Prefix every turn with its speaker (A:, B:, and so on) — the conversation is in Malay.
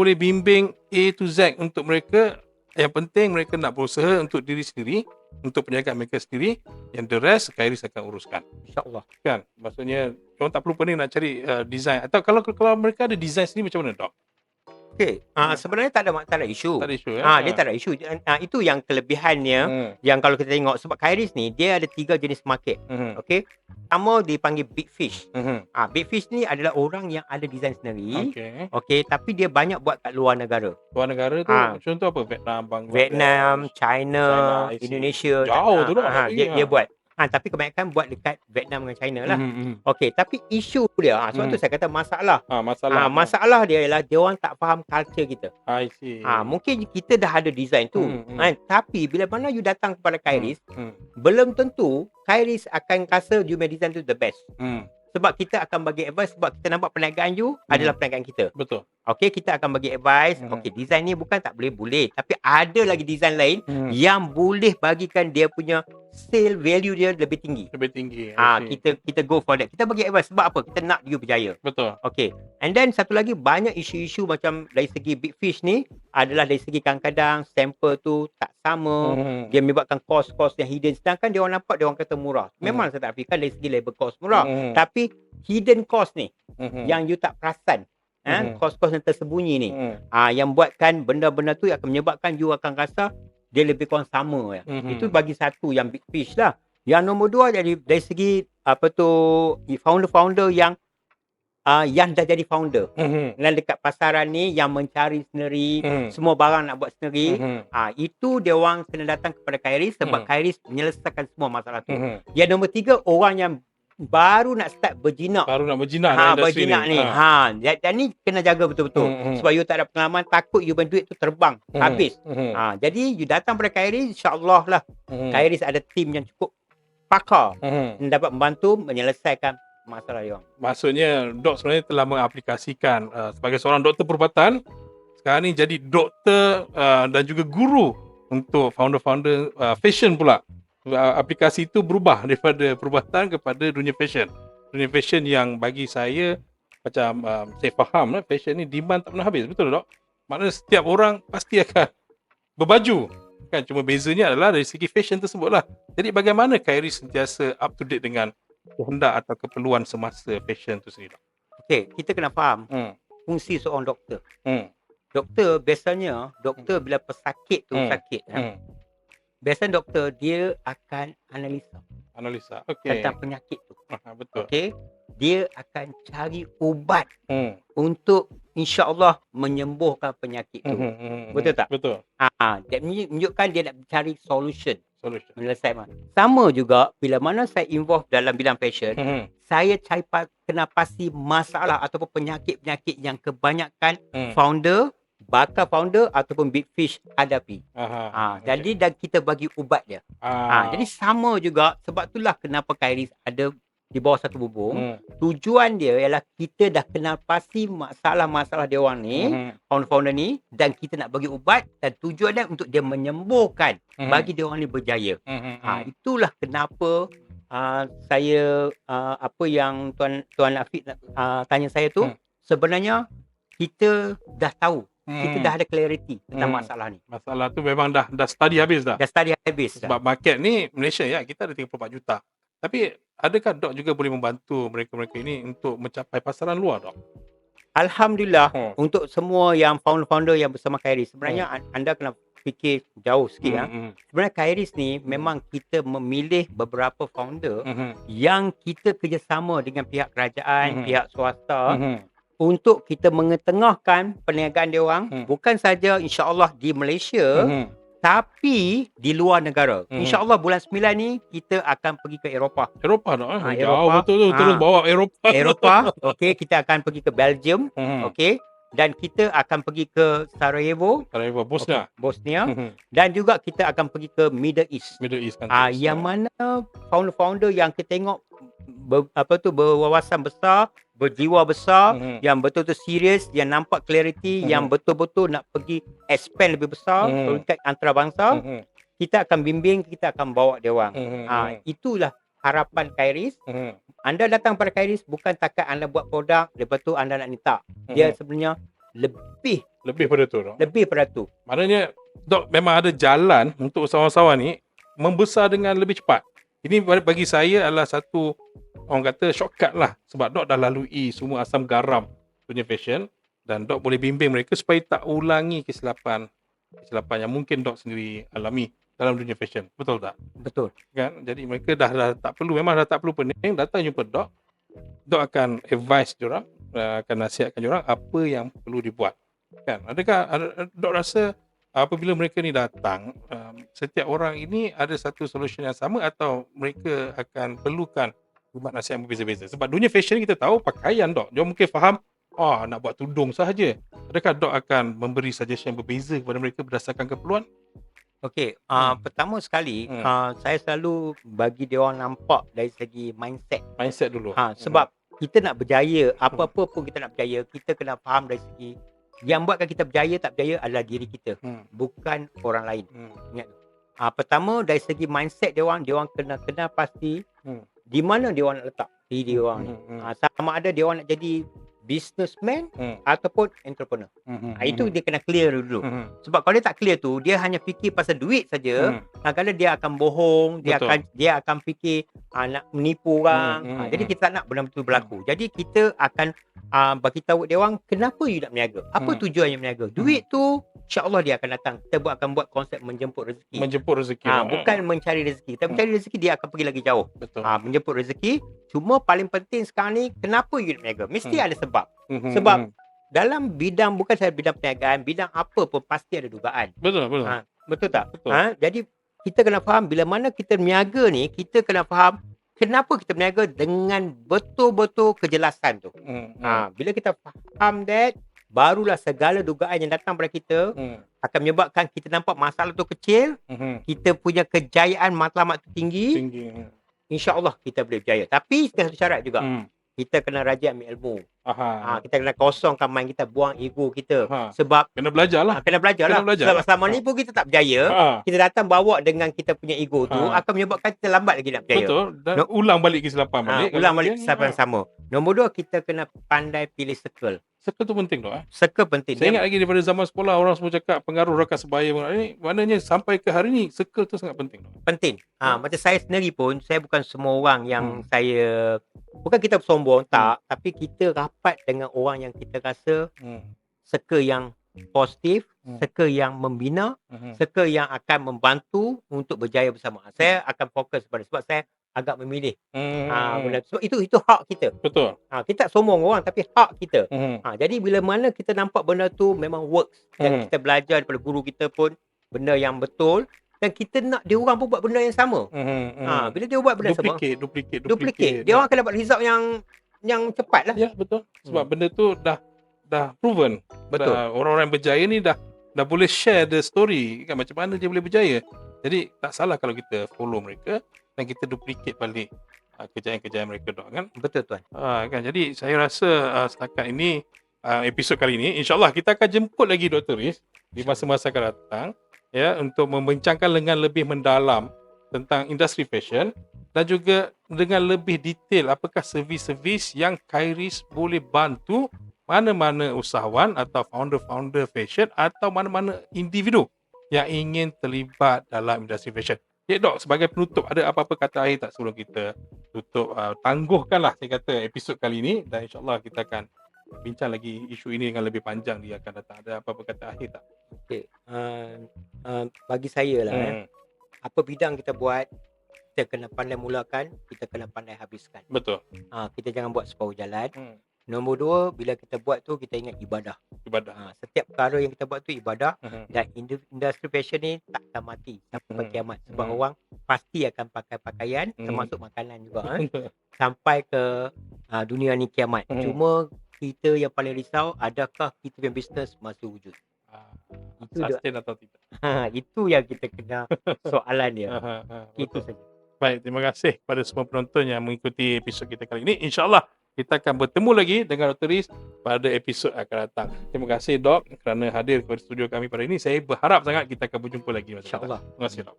A: boleh bimbing A to Z untuk mereka. Yang penting mereka nak berusaha untuk diri sendiri, untuk perniagaan mereka sendiri. Yang the rest, Kairis akan uruskan.
B: InsyaAllah.
A: Kan? Maksudnya, orang tak perlu pening nak cari uh, design. Atau kalau kalau mereka ada design sendiri macam mana, Dok?
B: Okey. Uh, sebenarnya tak ada tak ada isu.
A: Tak ada isu, ya?
B: Ah, dia tak ada isu. Uh, itu yang kelebihannya
A: Hmm.
B: yang kalau kita tengok sebab Kairis ni dia ada tiga jenis market.
A: Hmm.
B: Okey. Pertama dipanggil big fish.
A: Hmm.
B: Ah, big fish ni adalah orang yang ada design sendiri.
A: Okay.
B: Okey, tapi dia banyak buat kat luar negara.
A: Luar negara tu,
B: Ah.
A: contoh apa? Vietnam, Bangladesh.
B: Vietnam, China,
A: China.
B: Indonesia.
A: Jauh tu
B: Ah,
A: dah.
B: ah, dia, dia buat. Ah, tapi kebanyakan buat dekat Vietnam dengan China lah.
A: Hmm. hmm.
B: Okey, tapi isu dia, ah, sebab tu
A: Hmm.
B: saya kata masalah.
A: Ah, masalah.
B: Ah, masalah dia ialah dia orang tak faham culture kita.
A: I see.
B: Ah, mungkin kita dah ada design tu.
A: Hmm, hmm.
B: Kan? Tapi bila mana you datang kepada Kairis,
A: Hmm.
B: belum tentu Kairis akan rasa you punya design tu the best.
A: Hmm.
B: Sebab kita akan bagi advice sebab kita nampak perniagaan you
A: Hmm.
B: adalah perniagaan kita.
A: Betul.
B: Okey, kita akan bagi advice.
A: Hmm.
B: Okey, design ni bukan tak boleh boleh, tapi ada lagi design lain
A: Hmm.
B: yang boleh bagikan dia punya sale value dia lebih tinggi.
A: Lebih tinggi. I
B: Ah,
A: see.
B: kita kita go for that. Kita bagi advice sebab apa? Kita nak you berjaya.
A: Betul.
B: Okey. And then satu lagi banyak isu-isu macam dari segi big fish ni adalah dari segi kadang-kadang sample tu tak sama.
A: Hmm.
B: Dia menyebabkan cost-cost yang hidden sedangkan dia orang nampak dia orang kata murah. Memang saya tak fikirkan dari segi labor cost murah.
A: Hmm.
B: Tapi hidden cost ni
A: Hmm.
B: yang you tak perasan. Eh,
A: Mhm.
B: cost-cost yang tersembunyi ni.
A: Hmm.
B: Ah yang buatkan benda-benda tu akan menyebabkan you akan rasa dia lebih kurang sama ya.
A: Mhm.
B: Itu bagi satu yang big fish lah. Yang nombor dua dari dari segi apa tu founder-founder yang uh, yang dah jadi founder.
A: Hmm.
B: Dan dekat pasaran ni yang mencari sendiri,
A: Hmm.
B: semua barang nak buat sendiri.
A: Hmm.
B: Ah itu dia orang kena datang kepada Kairis sebab
A: Mhm.
B: Kairis menyelesaikan semua masalah tu.
A: Hmm.
B: Yang nombor tiga orang yang baru nak start berjinak.
A: Baru nak berjinak
B: Ha, berjinak ni.
A: Ha.
B: Ha, dan, ni kena jaga betul-betul.
A: Hmm, hmm.
B: Sebab you tak ada pengalaman, takut you punya duit tu terbang,
A: Hmm.
B: habis.
A: Hmm.
B: Ha, jadi you datang pada Kairis, insya-Allah lah.
A: Hmm.
B: Kairis ada tim yang cukup pakar
A: Hmm.
B: yang dapat membantu menyelesaikan masalah orang.
A: Maksudnya dok sebenarnya telah mengaplikasikan uh, sebagai seorang doktor perubatan sekarang ni jadi doktor uh, dan juga guru untuk founder-founder uh, fashion pula. Aplikasi itu berubah daripada perubatan kepada dunia fashion. Dunia fashion yang bagi saya macam uh, saya faham lah fashion ni demand tak pernah habis. Betul tak? Maknanya setiap orang pasti akan berbaju. Kan cuma bezanya adalah dari segi fashion tersebut lah. Jadi bagaimana Kairis sentiasa up to date dengan kehendak atau keperluan semasa fashion tu sendiri?
B: Okey, kita kena faham
A: Hmm.
B: fungsi seorang doktor.
A: Hmm.
B: Doktor biasanya doktor bila pesakit tu
A: Hmm.
B: sakit, eh,
A: Hmm.
B: Biasanya doktor dia akan analisa
A: Analisa. Okey.
B: tentang penyakit tu.
A: Ah, betul.
B: Okey. Dia akan cari ubat
A: Hmm.
B: untuk insya-Allah menyembuhkan penyakit tu.
A: Hmm. Hmm.
B: Betul tak?
A: Betul.
B: Ah, dia menunjukkan dia nak cari solution
A: Solution.
B: menyelesaikan. Sama juga bila mana saya involve dalam bidang fashion,
A: Hmm.
B: saya cari pa- kena pasti masalah ataupun penyakit-penyakit yang kebanyakan
A: Hmm.
B: founder, bakal founder ataupun big fish hadapi.
A: Aha.
B: Ha, jadi dan kita bagi ubat dia.
A: Ah.
B: Ha, jadi sama juga sebab itulah kenapa Kairis ada di bawah satu bubung.
A: Hmm.
B: Tujuan dia ialah kita dah kenal pasti masalah-masalah dia orang ni,
A: Hmm.
B: founder-founder ni dan kita nak bagi ubat dan tujuan dia untuk dia menyembuhkan
A: Hmm.
B: bagi dia orang ni berjaya.
A: Hmm.
B: Ha, itulah kenapa uh, saya uh, apa yang tuan tuan Afiq uh, tanya saya tu
A: Hmm.
B: sebenarnya kita dah tahu, kita
A: Hmm.
B: dah ada clarity tentang
A: Hmm.
B: masalah ni.
A: Masalah tu memang dah dah study habis dah.
B: Dah study habis dah.
A: Sebab market ni Malaysia ya kita ada 34 juta. Tapi adakah dok juga boleh membantu mereka-mereka ini untuk mencapai pasaran luar dok?
B: Alhamdulillah
A: Hmm.
B: untuk semua yang founder-founder yang bersama Kairis sebenarnya an- anda kena fikir jauh sikit ya.
A: Hmm.
B: Sebenarnya Kairis ni memang kita memilih beberapa founder
A: Hmm.
B: yang kita kerjasama dengan pihak kerajaan,
A: Mhm.
B: pihak swasta
A: Hmm.
B: Untuk kita mengetengahkan perniagaan dia orang
A: Hmm.
B: bukan saja insya-Allah di Malaysia
A: Hmm.
B: tapi di luar negara.
A: Mhm.
B: InsyaAllah bulan 9 ni kita akan pergi ke Eropah.
A: Eropah dok eh. Jauh
B: Eropah.
A: betul tu terus
B: Ah.
A: bawa Eropah.
B: Eropah, okey, kita akan pergi ke Belgium,
A: Hmm.
B: okey, dan kita akan pergi ke Sarajevo,
A: Sarajevo Bosnia.
B: okey, Bosnia dan juga kita akan pergi ke Middle East.
A: Middle East countries.
B: Ah yang mana founder-founder yang kita tengok ber, apa tu berwawasan besar, berjiwa besar,
A: Mhm.
B: yang betul-betul serius, yang nampak clarity,
A: Mhm.
B: yang betul-betul nak pergi expand lebih besar
A: Mhm.
B: peringkat antarabangsa,
A: Hmm.
B: kita akan bimbing, kita akan bawa dia orang.
A: Hmm.
B: Ah itulah harapan Kairis.
A: Hmm.
B: Anda datang pada Kairis bukan takat anda buat produk, lepas tu anda nak minta. Dia sebenarnya lebih
A: Lebih pada tu dok.
B: Lebih pada tu.
A: Maknanya dok memang ada jalan untuk usahawan-usahawan ni membesar dengan lebih cepat. Ini bagi saya adalah satu orang kata shortcut lah sebab dok dah lalui semua asam garam dunia fashion dan dok boleh bimbing mereka supaya tak ulangi kesilapan kesilapan yang mungkin dok sendiri alami dalam dunia fashion. Betul tak?
B: Betul.
A: Kan? Jadi mereka dah, dah tak perlu memang dah tak perlu pening datang jumpa dok. Dok akan advise diorang, uh, akan nasihatkan diorang apa yang perlu dibuat. Kan? Adakah ada- dok rasa apabila mereka ni datang um, setiap orang ini ada satu solution yang sama atau mereka akan perlukan khidmat nasihat yang berbeza-beza sebab dunia fashion kita tahu pakaian dok dia mungkin faham oh nak buat tudung sahaja adakah dok akan memberi suggestion yang berbeza kepada mereka berdasarkan keperluan
B: Okey, uh,
A: Hmm.
B: pertama sekali
A: Hmm.
B: uh, saya selalu bagi dia orang nampak dari segi mindset.
A: mindset dulu
B: Ha, sebab kita nak berjaya, apa-apa pun kita nak berjaya, kita kena faham dari segi yang buatkan kita berjaya tak berjaya adalah diri kita,
A: hmm.
B: bukan orang lain.
A: Hmm.
B: Ah pertama dari segi mindset dia orang, dia orang kena kena pasti
A: Hmm.
B: di mana dia orang nak letak diri dia orang ni.
A: Hmm. Hmm.
B: Ah sama ada dia orang nak jadi businessman
A: Hmm.
B: ataupun entrepreneur.
A: Hmm.
B: Ah itu dia kena clear dulu.
A: Hmm.
B: Sebab kalau dia tak clear tu, dia hanya fikir pasal duit saja.
A: Hmm.
B: Kadang-kadang dia akan bohong, dia
A: Betul.
B: akan dia akan fikir ah, nak menipu orang.
A: Hmm, hmm,
B: Ah, jadi
A: hmm.
B: kita tak nak benda itu berlaku. Jadi kita akan ah, bagi tahu dia orang kenapa you nak berniaga. Apa
A: Hmm.
B: tujuan you berniaga? Duit tu insya-Allah dia akan datang. Kita buat akan buat konsep menjemput rezeki.
A: menjemput rezeki
B: Ah,
A: dok.
B: bukan mencari rezeki. Kita mencari rezeki dia akan pergi lagi jauh.
A: betul
B: Ah, menjemput rezeki. Cuma paling penting sekarang ni kenapa you nak berniaga? Mesti
A: Hmm.
B: ada sebab.
A: Hmm.
B: sebab
A: Hmm.
B: Dalam bidang bukan saya bidang perniagaan, bidang apa pun pasti ada dugaan.
A: betul betul
B: Ah, Betul tak?
A: Betul.
B: Ha? Jadi kita kena faham bila mana kita berniaga ni, kita kena faham kenapa kita berniaga dengan betul-betul kejelasan tu.
A: Hmm.
B: Ha, bila kita faham that, barulah segala dugaan yang datang pada kita
A: Hmm.
B: akan menyebabkan kita nampak masalah tu kecil,
A: Hmm.
B: kita punya kejayaan matlamat tu tinggi,
A: tinggi
B: insya-Allah kita boleh berjaya. Tapi ada satu syarat juga.
A: hmm.
B: Kita kena rajin ambil ilmu.
A: Aha.
B: Ha, kita kena kosongkan mind kita, buang ego kita.
A: Ha.
B: Sebab
A: kena belajar lah
B: ha, kena belajar
A: Kena
B: lah.
A: belajar
B: Sebab
A: lah.
B: selama ni pun kita tak berjaya.
A: ha.
B: kita datang bawa dengan kita punya ego tu
A: Ha.
B: akan menyebabkan kita lambat lagi nak berjaya.
A: betul dan
B: No.
A: ulang balik kesilapan
B: Ha,
A: balik
B: ulang balik kesilapan
A: ha.
B: sama. Nombor dua, kita kena pandai pilih circle.
A: Circle tu penting tu eh
B: Circle penting.
A: Saya ingat lagi daripada zaman sekolah orang semua cakap pengaruh rakan sebaya ini maknanya sampai ke hari ni circle tu sangat penting.
B: penting. Ha, macam saya sendiri pun, saya bukan semua orang yang
A: Hmm.
B: saya... Bukan kita sombong, tak. Tapi kita rapat dengan orang yang kita rasa
A: Hmm.
B: circle yang positif,
A: Hmm.
B: circle yang membina,
A: Hmm.
B: circle yang akan membantu untuk berjaya bersama. Saya akan fokus pada sebab saya agak memilih.
A: Hmm.
B: Ha, sebab itu itu hak kita.
A: Betul.
B: Ha, kita tak sombong orang tapi hak kita.
A: Hmm.
B: Ha, jadi bila mana kita nampak benda tu memang works dan
A: Hmm.
B: kita belajar daripada guru kita pun benda yang betul dan kita nak dia orang pun buat benda yang sama.
A: Hmm.
B: Ha, bila dia buat benda sama,
A: duplicate, duplicate,
B: duplicate. Dia orang akan dapat result yang yang cepat lah.
A: Ya, betul. Sebab benda tu dah dah proven.
B: Betul.
A: Dah, orang-orang yang berjaya ni dah dah boleh share the story kan macam mana dia boleh berjaya. Jadi tak salah kalau kita follow mereka dan kita duplicate balik uh, kejayaan-kejayaan mereka dok kan.
B: Betul tuan.
A: Ha, kan jadi saya rasa uh, setakat ini uh, episod kali ini insyaallah kita akan jemput lagi Dr. Riz di masa-masa akan datang ya untuk membincangkan dengan lebih mendalam tentang industri fashion dan juga dengan lebih detail apakah servis-servis yang Kairis boleh bantu mana-mana usahawan atau founder-founder fashion atau mana-mana individu yang ingin terlibat dalam industri fashion. Ya dok, sebagai penutup ada apa-apa kata akhir tak sebelum kita tutup uh, tangguhkanlah saya kata episod kali ini dan insyaallah kita akan bincang lagi isu ini dengan lebih panjang dia akan datang. Ada apa-apa kata akhir tak?
B: Okay. Uh, uh, bagi saya lah eh,
A: Hmm,
B: apa bidang kita buat kita kena pandai mulakan, kita kena pandai habiskan.
A: betul.
B: Ha, kita jangan buat separuh jalan.
A: Hmm,
B: Nombor dua, bila kita buat tu kita ingat ibadah.
A: ibadah.
B: Ha, setiap perkara yang kita buat tu ibadah
A: Hmm,
B: dan indu- industri fashion ni tak akan mati sampai
A: Hmm.
B: kiamat sebab
A: Hmm.
B: orang pasti akan pakai pakaian
A: Hmm.
B: termasuk makanan juga eh, sampai ke uh, dunia ni kiamat.
A: Hmm.
B: Cuma kita yang paling risau adakah kita punya bisnes masih wujud.
A: Ah,
B: Itu dia.
A: Sustain atau tidak?
B: Ha itu yang kita kena soalan dia.
A: Ah, ah,
B: Itu saja.
A: Baik, terima kasih kepada semua penonton yang mengikuti episod kita kali ini. InsyaAllah kita akan bertemu lagi dengan Dr. Riz pada episod akan datang. Terima kasih Dok kerana hadir ke studio kami pada ini. Saya berharap sangat kita akan berjumpa lagi.
B: InsyaAllah.
A: Terima kasih Dok.